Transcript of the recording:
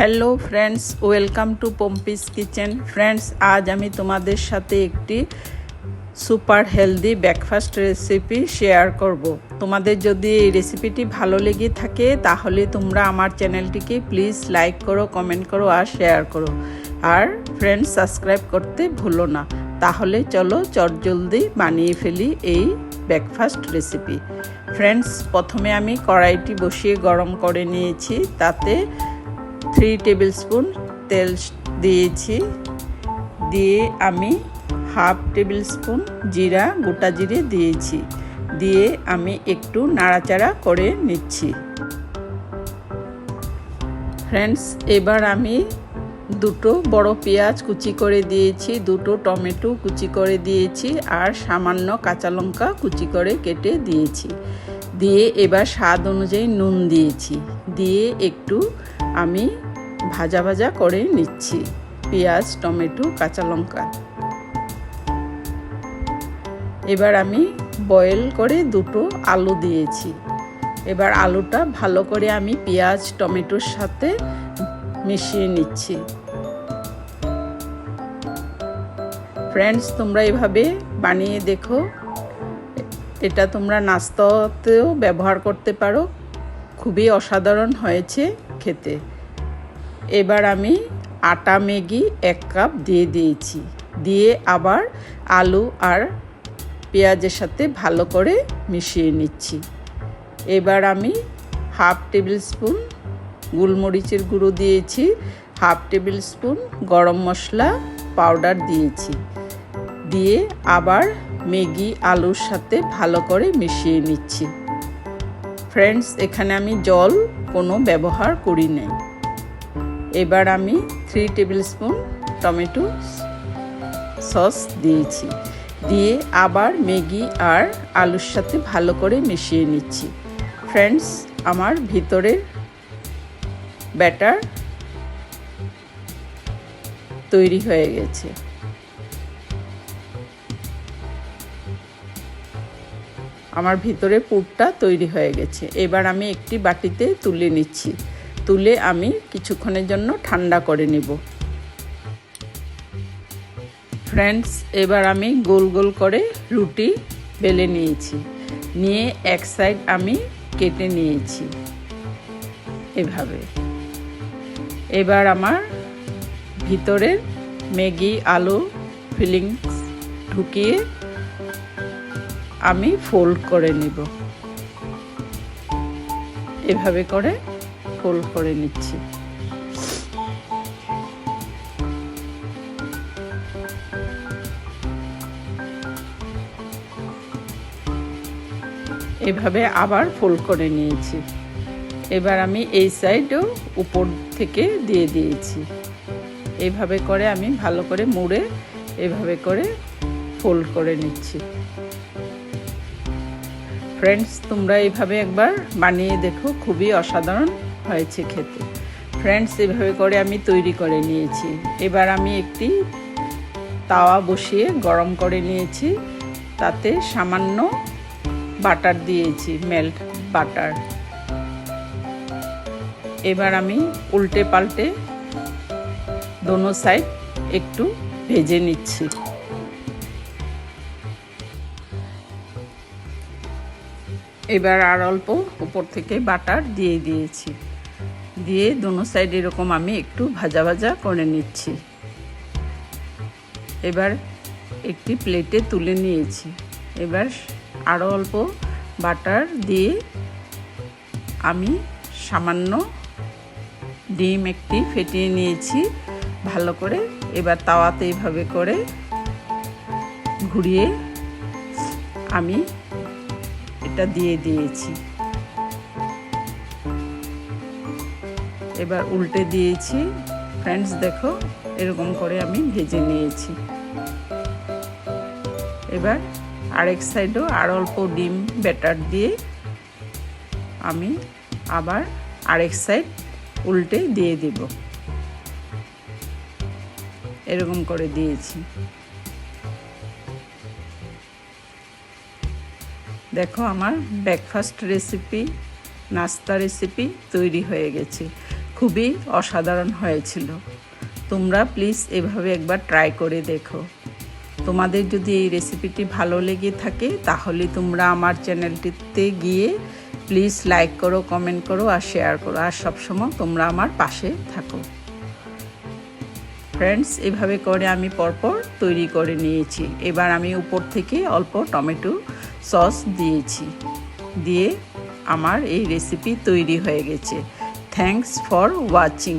Hello friends welcome to Pompi's kitchen friends আজ আমি তোমাদের সাথে একটি super healthy breakfast recipe share করব। তোমাদের যদি এই রেসিপিটি ভালো লেগে থাকে, তাহলে তোমরা আমার চ্যানেলটিকে প্লিজ লাইক করো কমেন্ট করো আর শেয়ার করো। আর ফ্রেন্ডস সাবস্ক্রাইব করতে ভুলো না। তাহলে চলো চটজলদি বানিয়ে ফেলি এই ব্রেকফাস্ট রেসিপি ফ্রেন্ডস প্রথমে আমি কড়াইটি বসিয়ে গরম করে নিয়েছি। তাতে থ্রি টেবিল স্পুন তেল দিয়েছি। দিয়ে আমি হাফ টেবিল স্পুন জিরা, গোটা জিরে দিয়েছি। দিয়ে আমি একটু নাড়াচাড়া করে নিচ্ছি। ফ্রেন্ডস এবার আমি দুটো বড় পেঁয়াজ কুচি করে দিয়েছি, দুটো টমেটো কুচি করে দিয়েছি, আর সামান্য কাঁচা লঙ্কা কুচি করে কেটে দিয়েছি। দিয়ে এবার স্বাদ অনুযায়ী নুন দিয়েছি। দিয়ে একটু আমি ভাজা ভাজা করে নিচ্ছি। পেঁয়াজ, টমেটো, কাঁচা লঙ্কা। এবার আমি বয়েল করে দুটো আলু দিয়েছি। এবার আলুটা ভালো করে আমি পেঁয়াজ, টমেটোর সাথে মিশিয়ে নিচ্ছি। ফ্রেন্ডস তোমরা এভাবে বানিয়ে দেখো। এটা তোমরা নাস্তাতেও ব্যবহার করতে পারো। খুবই অসাধারণ হয়েছে খেতে। এবার আমি আটা ম্যাগি এক কাপ দিয়ে দিয়েছি। দিয়ে আবার আলু আর পেঁয়াজের সাথে ভালো করে মিশিয়ে নিচ্ছি। এবার আমি হাফ টেবিল স্পুন গোলমরিচের গুঁড়ো দিয়েছি। হাফ টেবিল স্পুন গরম মশলা পাউডার দিয়েছি। দিয়ে আবার ম্যাগি, আলুর সাথে ভালো করে মিশিয়ে নিচ্ছি। ফ্রেন্ডস এখানে আমি জল কোনো ব্যবহার করি নাই। এবার আমি three tablespoon tomato sauce দিয়েছি। দিয়ে আবার ম্যাগি আর আলুর সাথে ভালো করে মিশিয়ে নিচ্ছি। ফ্রেন্ডস আমার ভিতরের ব্যাটার তৈরি হয়ে গেছে। আমার ভিতরে পুরটা তৈরি হয়ে গেছে। এবার আমি একটি বাটিতে তুলে নিচ্ছি। তুলে আমি কিছুক্ষণের জন্য ঠান্ডা করে নেব। ফ্রেন্ডস, এবার আমি গোল গোল করে রুটি বেলে নিয়েছি। নিয়ে এক সাইড আমি কেটে নিয়েছি এভাবে। এবার আমার ভিতরের ম্যাগি আলু ফিলিংস ঢুকিয়ে আমি ফোল্ড করে নিব। এভাবে করে ফোল্ড করে নিচ্ছি। এভাবে আবার ফোল্ড করে নিয়েছি। এবার আমি এই সাইডও উপর থেকে দিয়ে দিয়েছি। এভাবে করে আমি ভালো করে মুড়ে এভাবে করে ফোল্ড করে নিচ্ছি। ফ্রেন্ডস তোমরা এইভাবে একবার বানিয়ে দেখো, খুবই অসাধারণ হয়েছে খেতে। ফ্রেন্ডস এভাবে করে আমি তৈরি করে নিয়েছি। এবার আমি একটি তাওয়া বসিয়ে গরম করে নিয়েছি। তাতে সামান্য বাটার দিয়েছি মেল্ট বাটার। এবার আমি উল্টে পাল্টে দোনো সাইড একটু ভেজে নিচ্ছি। এবার আর অল্প উপর থেকে বাটার দিয়ে দিয়েছি। দিয়ে দুনো সাইড এরকম আমি একটু ভাজা ভাজা করে নিচ্ছি। এবার একটি প্লেটে তুলে নিয়েছি। এবার আরও অল্প বাটার দিয়ে আমি সামান্য ডিম একটি ফেটিয়ে নিয়েছি। ভালো করে এবার তাওয়াতে এইভাবে করে ঘুরিয়ে আমি এটা দিয়ে দিয়েছি। এবার উল্টে দিয়েছি। ফ্রেন্ডস দেখো, এরকম করে আমি ভেজে নিয়েছি। এবার আরেক সাইডও আর অল্প ডিম ব্যাটার দিয়ে আমি আবার আরেক সাইড উল্টে দিয়ে দিব। এরকম করে দিয়েছি। দেখো আমার ব্রেকফাস্ট রেসিপি নাস্তা রেসিপি তৈরি হয়ে গেছে। খুবই অসাধারণ হয়েছিল। তোমরা প্লিজ এভাবে একবার ট্রাই করে দেখো। তোমাদের যদি এই রেসিপিটি ভালো লেগে থাকে, তাহলে তোমরা আমার চ্যানেলটিতে গিয়ে প্লিজ লাইক করো কমেন্ট করো আর শেয়ার করো। আর সবসময় তোমরা আমার পাশে থাকো। ফ্রেন্ডস এভাবে করে আমি পরপর তৈরি করে নিয়েছি। এবার আমি উপর থেকে অল্প টমেটো সস দিয়েছি। দিয়ে আমার এই রেসিপি তৈরি হয়ে গেছে। Thanks for watching